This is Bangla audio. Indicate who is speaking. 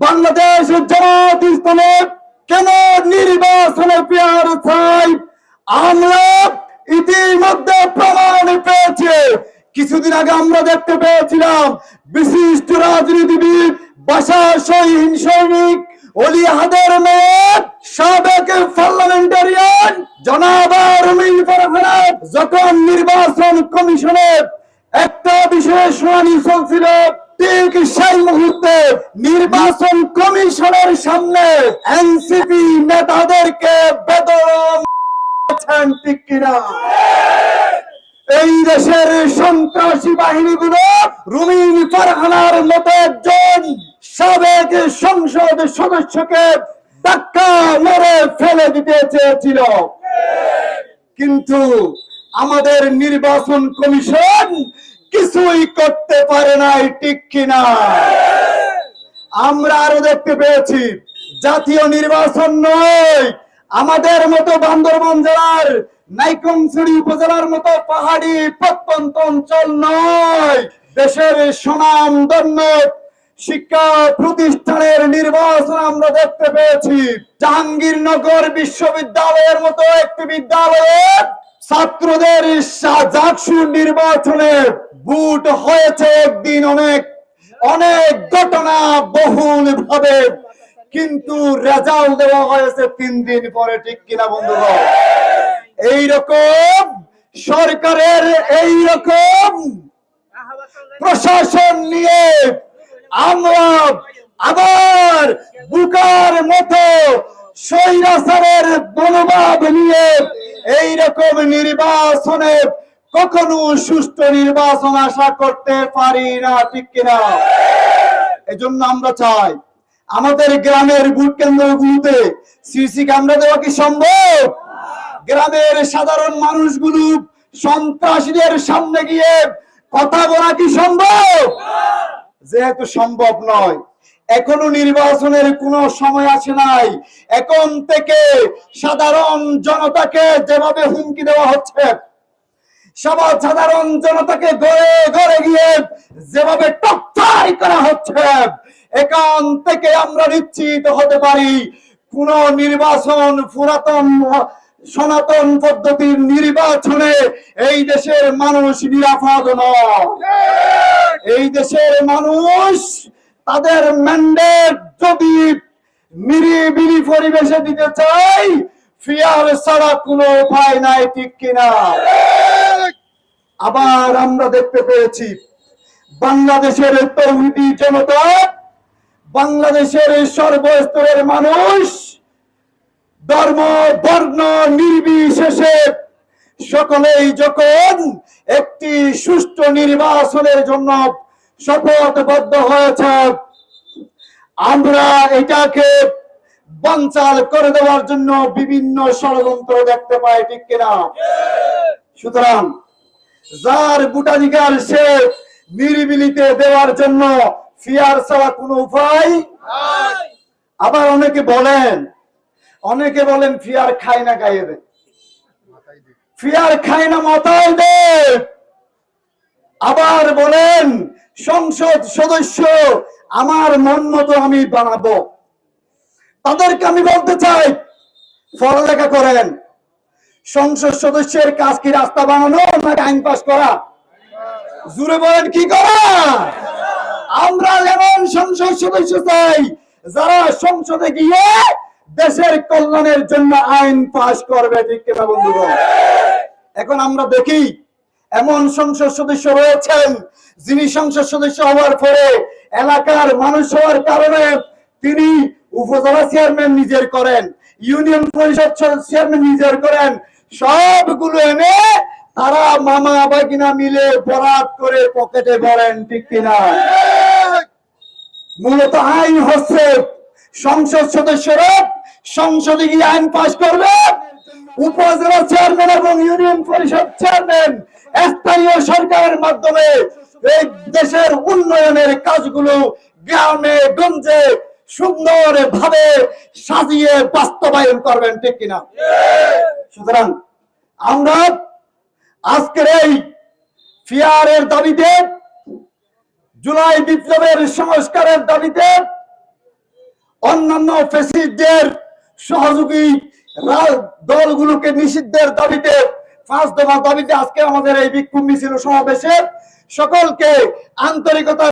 Speaker 1: বাংলাদেশ জামাত ইসলামে কেন নির্বাচনে পেয়ার চাই? আমরা ইতিমধ্যে প্রমাণ পেয়েছে। কিছুদিন আগে আমরা দেখতে পেয়েছিলাম, বিশিষ্ট রাজনীতিবিদ বাসা শহীদ সৈনিক অলি হাদের মেয়ে, সাবেক পার্লামেন্টারিয়ান, জনাব রুমিন যখন নির্বাচন কমিশনের একটা বিষয়ে শুনানি চলছিল নির্বাচন কমিশনের সামনে এনসিপি নেতাদেরকে কিনা? এই দেশের সন্ত্রাসী বাহিনীগুলো রুমিন ফারহানার মতো একজন সাবেক সংসদ সদস্যকে ধাক্কা মেরে ফেলে দিতে চেয়েছিল। কিন্তু আমাদের নির্বাচন কমিশন কিছুই করতে পারে নাই, ঠিক কিনা? আমরা আরও দেখতে পেয়েছি, জাতীয় নির্বাচন নয়, আমাদের মতো বান্দরবান জেলার নাইকংছড়ি উপজেলার মতো পাহাড়ি প্রত্যন্ত অঞ্চল নয়। দেশের সুনাম ধন্য শিক্ষা প্রতিষ্ঠানের নির্বাচন আমরা দেখতে পেয়েছি। জাহাঙ্গীরনগর বিশ্ববিদ্যালয়ের মতো একটি বিদ্যালয়ে ছাত্রদের জাকসুর নির্বাচনে বুট হয়েছে একদিন অনেক অনেক ঘটনা বহুল ভাবে কিন্তু রেজাল্ট দেওয়া হয়েছে তিন দিন পরে, ঠিক কিনা বন্ধুগণ এইরকম সরকারের এই রকম প্রশাসন নিয়ে আমরা আবার বুকার মতো স্বৈরাচারের মনোভাব নিয়ে এই রকম নির্বাচনে কখনো সুষ্ঠু নির্বাচন আশা করতে পারি না, ঠিক কিনা? এজন্য আমরা চাই আমাদের গ্রামের ভোট কেন্দ্রগুলোতে সিসি ক্যামেরা দেওয়া কি সম্ভব? গ্রামের সাধারণ মানুষগুলো সন্ত্রাসীদের সামনে গিয়ে কথা বলা কি সম্ভব? যেহেতু সম্ভব নয়, এখনও নির্বাচনের কোনো সময় আসে নাই। এখন থেকে সাধারণ জনতাকে যেভাবে হুমকি দেওয়া হচ্ছে সবার সাধারণ জনতাকে ঘরে ঘরে গিয়ে যেভাবে করা হচ্ছে, এখান থেকে আমরা নিশ্চিত হতে পারি কোন নির্বাচন পুরাতন সনাতন পদ্ধতির নির্বাচনে এই দেশের মানুষ নিরাপদ নয়। এই দেশের মানুষ তাদের ম্যান্ডেট যদি নিরিবিলি পরিবেশে দিতে চাই ফিয়ার ছাড়া কোনো উপায় নাই, ঠিক কিনা? আবার আমরা দেখতে পেয়েছি বাংলাদেশের তৌহিদি জনতা, বাংলাদেশের সর্বস্তরের মানুষ ধর্ম, বর্ণ, নির্বিশেষে সকলেই যখন একটি সুষ্ঠু নির্বাচনের জন্য শপথবদ্ধ হয়েছে, আমরা এটাকে বানচাল করে দেওয়ার জন্য বিভিন্ন ষড়যন্ত্র দেখতে পাই, ঠিক কিনা? সুতরাং যার ভোটাধিকার সে নিরিবিলিতে দেওয়ার জন্য ফিয়ার ছাড়া কোনো উপায় আবার অনেকে বলেন অনেকে বলেন ফিয়ার খায় না গায়ে দেয় ফিয়ার খায় না মাথায় দে। আবার বলেন, সংসদ সদস্য আমার মন মতো আমি বানাবো। তাদেরকে আমি বলতে চাই, পড়ালেখা করেন। সংসদ সদস্যের কাজ কি রাস্তা বানানো না আইন পাস করা? জুড়ে বলেন, কি করা? আমরা যেমন সংসদ সদস্য চাই, যারা সংসদে গিয়ে দেশের কল্যাণের জন্য আইন পাস করবে, ঠিক কিনা বন্ধুগণ? এখন আমরা দেখি, এমন সংসদ সদস্য রয়েছেন, যিনি সংসদ সদস্য হওয়ার পরে এলাকার মানুষ হওয়ার কারণে তিনি উপজেলা চেয়ারম্যান নিজের করেন ইউনিয়ন পরিষদ চেয়ারম্যান নিজের করেন সবগুলো এনে তারা মামা বাগিনা মিলে বরাত করে পকেটে ভরেন, ঠিক কিনা? মূলত আইন হচ্ছে সংসদ সদস্যরা সংসদে গিয়ে আইন পাশ করবে। উপজেলা চেয়ারম্যান এবং ইউনিয়ন পরিষদ চেয়ারম্যান স্থানীয় সরকারের মাধ্যমে এই দেশের উন্নয়নের কাজগুলো গ্রামে, গঞ্জে সুন্দর ভাবে সাজিয়ে বাস্তবায়ন করবেন, ঠিক কিনা? সুতরাং আমরা আজকের এই ফিয়ারের দাবিতে, জুলাই বিপ্লবের সংস্কারের দাবিতে অন্যান্য ফেসিডদের সহযোগী দলগুলোকে নিষিদ্ধের দাবিতে, পাঁচ দফা দাবিতে আজকে আমাদের এই বিক্ষোভ মিছিল সমাবেশে সকলকে আন্তরিকতা